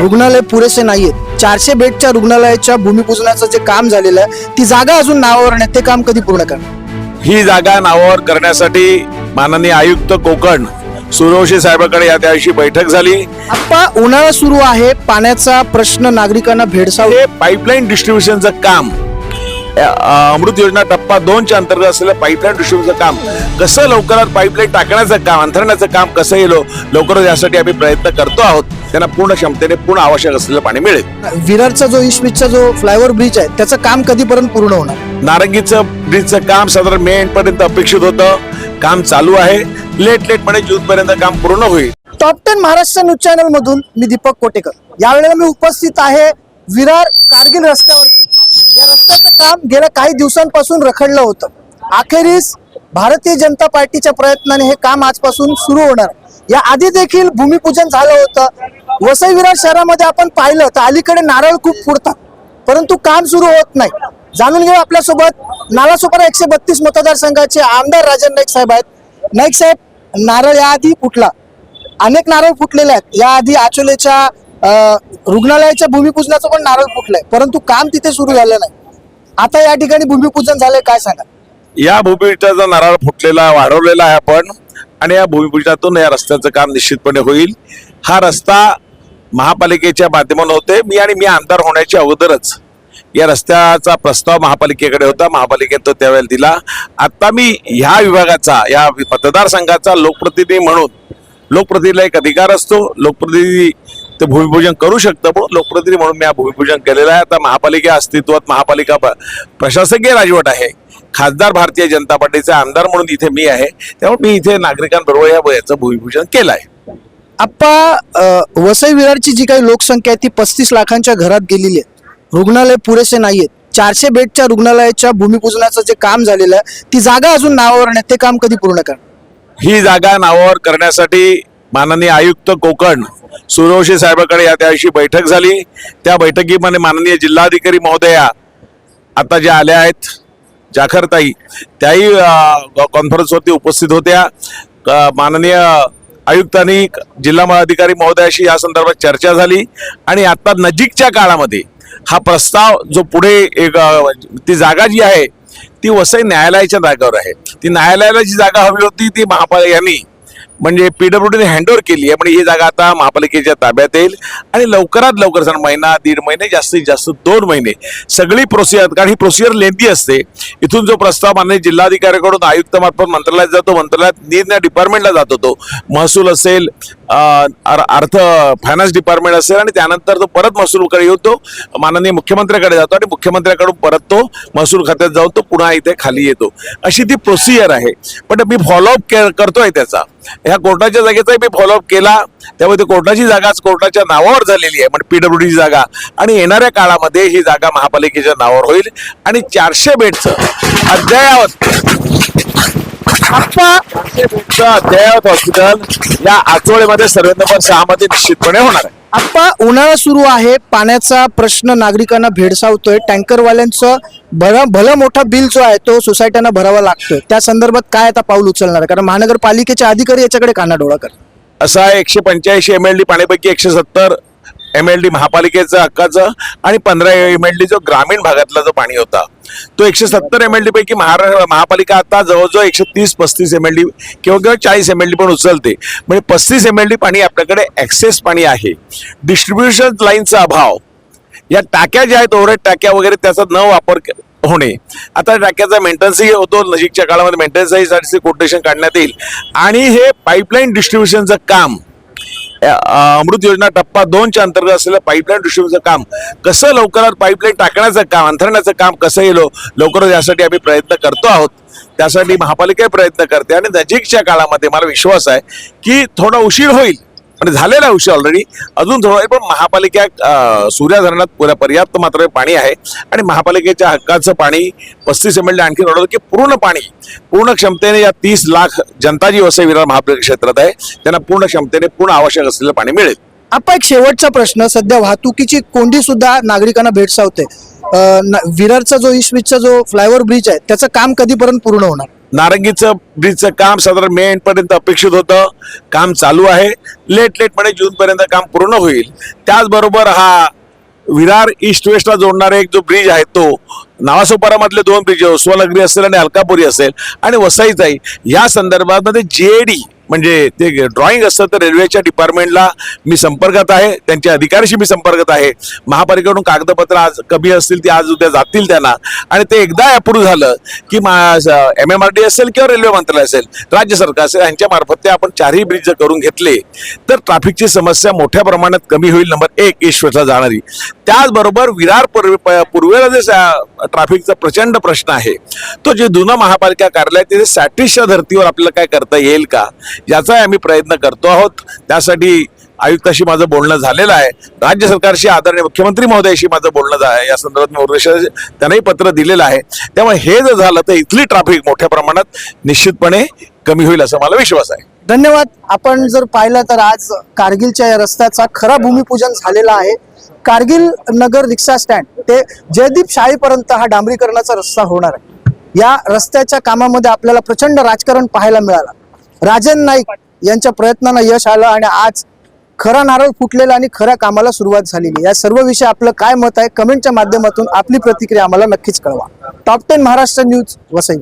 रुग्णालय पुरेसे नाहीयेत. चारशे बेडच्या रुग्णालयाच्या भूमिपूजनाचं जे काम झालेलं आहे ती जागा अजून नावावर नाही. ते काम कधी पूर्ण करणार? ही जागा नावावर करण्यासाठी माननीय आयुक्त कोकण सूर्यवंशी साहेबांकडे या दिवशी बैठक झाली. आप्पा उन्हाळा सुरू आहे. पाण्याचा प्रश्न नागरिकांना भेडसावत हे पाईपलाईन डिस्ट्रीब्युशनचं काम. अ, अमृत योजना टप्पा दोनच्या अंतर्गत असलेलं पाईपलाईन डिस्ट्रीब्युशनचं काम. कसं लवकरात पाईपलाईन टाकण्याचं काम अंथरण्याचं काम कसं येलो लवकरच यासाठी आम्ही प्रयत्न करतो आहोत. त्यांना पूर्ण क्षमतेने पूर्ण आवश्यक असलेलं पाणी मिळेल. विरारचा जो इस्मितचा जो फ्लायओव्हर ब्रिज आहे त्याचं काम कधीपर्यंत पूर्ण होणार? नारंगीचं ब्रिजचं काम साधारण मे एंड पर्यंत अपेक्षित होतं. काम चालू आहे. लेट लेट म्हणजे जून पर्यंत काम पूर्ण होईल. Top ten Maharashtra news channel मधून मी दीपक कोटेकर. यावेळेला मी उपस्थित आहे विरार कारगिल रस्त्यावरती. या रस्त्याचं काम गेल्या काही दिवसांपासून रखडलं होतं. अखेरीस भारतीय जनता पार्टीच्या प्रयत्नाने हे काम आजपासून सुरू होणार. या आधी देखील भूमिपूजन झालं होतं. वसई विरार शहरामध्ये आपण पाहिलं तर अलीकडे नारळ खूप फुडतात परंतु काम सुरू होत नाही. जाणून घेऊ आपल्यासोबत नालासोपारा एकशे बत्तीस मतदारसंघाचे आमदार राजन नाईक साहेब आहेत. नाईक साहेब नारळ याआधी फुटला. अनेक नारळ फुटलेले आहेत. याआधी आचोलेच्या रुग्णालयाच्या भूमिपूजनाचं पण नारळ फुटलंय. परंतु काम तिथे सुरू झालं नाही. आता या ठिकाणी भूमिपूजन झालंय काय सांगा? या भूमिपूजनाचा नारळ फुटलेला वाढवलेला आहे आपण. आणि या भूमिपूजनातून या रस्त्याचं काम निश्चितपणे होईल. हा रस्ता महापालिकेच्या माध्यमातून होते मी आणि मी आमदार होण्याच्या अगोदरच या रस्त्याचा प्रस्ताव महापालिकेकडे होता. महापालिकेत तो त्यावेळेला दिला. आता मी ह्या विभागाचा या मतदारसंघाचा लोकप्रतिनिधी म्हणून लोकप्रतिनिधीला एक अधिकार असतो. लोकप्रतिनिधी ते भूमिपूजन करू शकतं म्हणून लोकप्रतिनिधी म्हणून मी हा भूमिपूजन केलेलं आहे. आता महापालिका अस्तित्वात महापालिका प्रशासकीय राजवट आहे. खासदार भारतीय जनता पार्टीचे आमदार म्हणून इथे मी आहे. त्यामुळे मी इथे नागरिकांबरोबर या याचं भूमिपूजन केलं आहे आप्पा वसई विरारची जी काही लोकसंख्या आहे ती पस्तीस लाखांच्या घरात गेलेली आहे. रुग्णालय पुरेसे नाही आहेत चारशे बेडच्या रुग्णालयाच्या भूमिपूजनाचं जे काम झालेलं आहे ती जागा अजून नावावर नाही. ते काम कधी पूर्ण करणार? ही जागा नावावर करण्यासाठी माननीय आयुक्त कोकण सूर्यवंशी साहेबांकडे या दिवशी बैठक झाली. त्या बैठकीमध्ये माननीय जिल्हाधिकारी महोदया आता ज्या आल्या आहेत जाखरताई त्याही कॉन्फरन्सवरती उपस्थित होत्या. माननीय आयुक्तांनी जिल्हा अधिकारी महोदयाशी या संदर्भात चर्चा झाली. आणि आता नजीकच्या काळामध्ये हा प्रस्ताव जो पुढे एक ती जागा जी आहे ती वसई न्यायालयाच्या जागेवर आहे. ती न्यायालयाला जी जागा हवी होती ती महापालिका यांनी म्हणजे पीडब्ल्यूडीने हँडओव्हर केली आहे. पण ही जागा आता महापालिकेच्या ताब्यात येईल आणि लवकरात लवकर सर महिना दीड महिने जास्तीत जास्त दोन महिने सगळी प्रोसिजर कारण ही प्रोसिजर लेंदी असते. इथून जो प्रस्ताव माननीय जिल्हाधिकाऱ्याकडून आयुक्त मार्फत मंत्रालयात जातो मंत्रालयात निर्णय डिपार्टमेंटला जातो तो महसूल असेल अर्थ फायनान्स डिपार्टमेंट असेल आणि त्यानंतर तो परत महसूलकडे येतो माननीय मुख्यमंत्र्याकडे जातो आणि मुख्यमंत्र्याकडून परत तो महसूल खात्यात जाऊन तो पुन्हा इथे खाली येतो. अशी ती प्रोसिजर आहे. पण मी फॉलोअप करतोय त्याचा. ह्या कोर्टाच्या जागेचाही मी फॉलोअप केला. त्यामुळे कोर्टाची जागाच कोर्टाच्या नावावर झालेली आहे. म्हणजे पीडब्ल्यूडीची जागा. आणि येणाऱ्या काळामध्ये ही जागा महापालिकेच्या नावावर होईल. आणि चारशे बेडचं अद्ययावत अद्ययावत हॉस्पिटल या आठवड्यामध्ये सर्व नंबर सहा मध्ये निश्चितपणे होणार आहे. उन्हाळा सुरू आहे. पाण्याचा प्रश्न नागरिकांना भेडसावतोय. टँकरवाल्यांचं भलं भलं मोठा बिल जो आहे तो सोसायट्यांना भरावा लागतोय. त्या संदर्भात काय आता पाऊल उचलणार आहे? कारण महानगरपालिकेचे अधिकारी याच्याकडे कानाडोळा करतात. असा आहे एकशे पंच्याऐंशी एम एल डी पाण्यापैकी एकशे सत्तर एम एल डी महापालिकेचं हक्काचं आणि पंधरा एम एल डी जो ग्रामीण भागातला जो पाणी होता तो एकशे सत्तर एम एल डी पैकी महारा महापालिका आता जवळजवळ एकशे तीस पस्तीस एम एल डी किंवा किंवा चाळीस एम एल डी पण उचलते. म्हणजे पस्तीस एम एल डी पाणी आपल्याकडे ॲक्सेस पाणी आहे. डिस्ट्रीब्युशन लाईनचा अभाव. या टाक्या ज्या आहेत ओव्हरहेड टाक्या वगैरे त्याचा न वापर होणे. आता टाक्याचा मेंटेनन्सही होतो नजीकच्या काळामध्ये मेंटेनन्ससाठी कोटेशन काढण्यात येईल. आणि हे पाईपलाईन डिस्ट्रीब्युशनचं काम अमृत योजना टप्पा दोनच्या अंतर्गत असलेलं पाईपलाईन डिस्ट्रीब्युशनचं काम कसं लवकरात पाईपलाईन टाकण्याचं काम अंथरण्याचं काम कसं येलो हो, लवकरच यासाठी आम्ही प्रयत्न करतो आहोत. त्यासाठी महापालिका प्रयत्न करते आणि नजीकच्या काळामध्ये मला विश्वास आहे की थोडा उशीर होईल. म्हणजे झालेला आहे उशीर ऑलरेडी अजून थोडं आहे, पण महापालिका सूर्या धरणात पुऱ्या पर्याप्त मात्रेत पाणी आहे. आणि महापालिकेच्या हक्काचं पाणी पस्तीस एम एल आणखी वाढवलं की पूर्ण पाणी पूर्ण क्षमतेने या तीस लाख जनता जी वसई विरार महापालिका क्षेत्रात आहे. त्यांना पूर्ण क्षमतेने पूर्ण आवश्यक असलेलं पाणी मिळेल. आपा एक शेवटचा प्रश्न सध्या वाहतुकीची कोंडी सुद्धा नागरिकांना भेडसावते. विरारचा जो ईस्ट जो फ्लायओव्हर ब्रिज आहे त्याचं काम कधीपर्यंत पूर्ण होणार? नारंगीचं ब्रिजचं काम साधारण मे एंडपर्यंत अपेक्षित होतं. काम चालू आहे. लेट लेट जूनपर्यंत काम पूर्ण होईल. त्याचबरोबर हा विरार ईस्ट वेस्टला जोडणारा एक जो ब्रिज आहे तो नावासोपारामधले दोन ब्रिज स्वनगरी असेल आणि अलकापुरी असेल आणि वसईचाही या संदर्भामध्ये जे डी म्हणजे ते ड्रॉइंग असतं तर रेल्वेच्या डिपार्टमेंटला मी संपर्कात आहे त्यांच्या अधिकाऱ्याशी मी संपर्कात आहे. महापालिकेकडून कागदपत्र आज कमी असतील ती आज उद्या जातील त्यांना. आणि ते एकदा अप्रूव्ह झालं की मा एम एम आर डी असेल किंवा रेल्वे मंत्रालय असेल राज्य सरकार असेल यांच्या मार्फत ते आपण चारही ब्रिज जर करून घेतले तर ट्रॅफिकची समस्या मोठ्या प्रमाणात कमी होईल. नंबर एक ईश्वरला जाणारी. त्याचबरोबर विरार पूर्वे प- पूर्वेला जे ट्राफिकचा ट्रॅफिकचा प्रचंड प्रश्न आहे तो जे जुनं महापालिका कार्यालय तिथे सॅटिसच्या धर्तीवर आपल्याला काय करता येईल का? याचाही आम्ही प्रयत्न करतो आहोत. त्यासाठी आयुक्ताशी माझं बोलणं झालेलं आहे. राज्य सरकारशी आदरणीय मुख्यमंत्री महोदयाशी माझं बोलणं आहे या संदर्भात मी उर्देश त्यांनाही पत्र दिलेलं आहे. त्यामुळे हे जर झालं तर इथली ट्रॅफिक मोठ्या प्रमाणात निश्चितपणे कमी होईल असा मला विश्वास आहे. धन्यवाद. आपण जर पाहिलं तर आज कारगिलच्या या रस्त्याचा खरा भूमिपूजन झालेला आहे. कारगिल नगर रिक्षा स्टँड ते जयदीप शाळेपर्यंत हा डांबरीकरणाचा रस्ता होणार आहे. या रस्त्याच्या कामामध्ये आपल्याला प्रचंड राजकारण पाहायला मिळालं. राजन नाईक यांच्या प्रयत्नांना यश आलं आणि आज खरा नारळ फुटलेला आणि खऱ्या कामाला सुरुवात झालेली या सर्व विषय आपलं काय मत आहे कमेंटच्या माध्यमातून आपली प्रतिक्रिया आम्हाला नक्कीच कळवा. Top ten Maharashtra news Vasai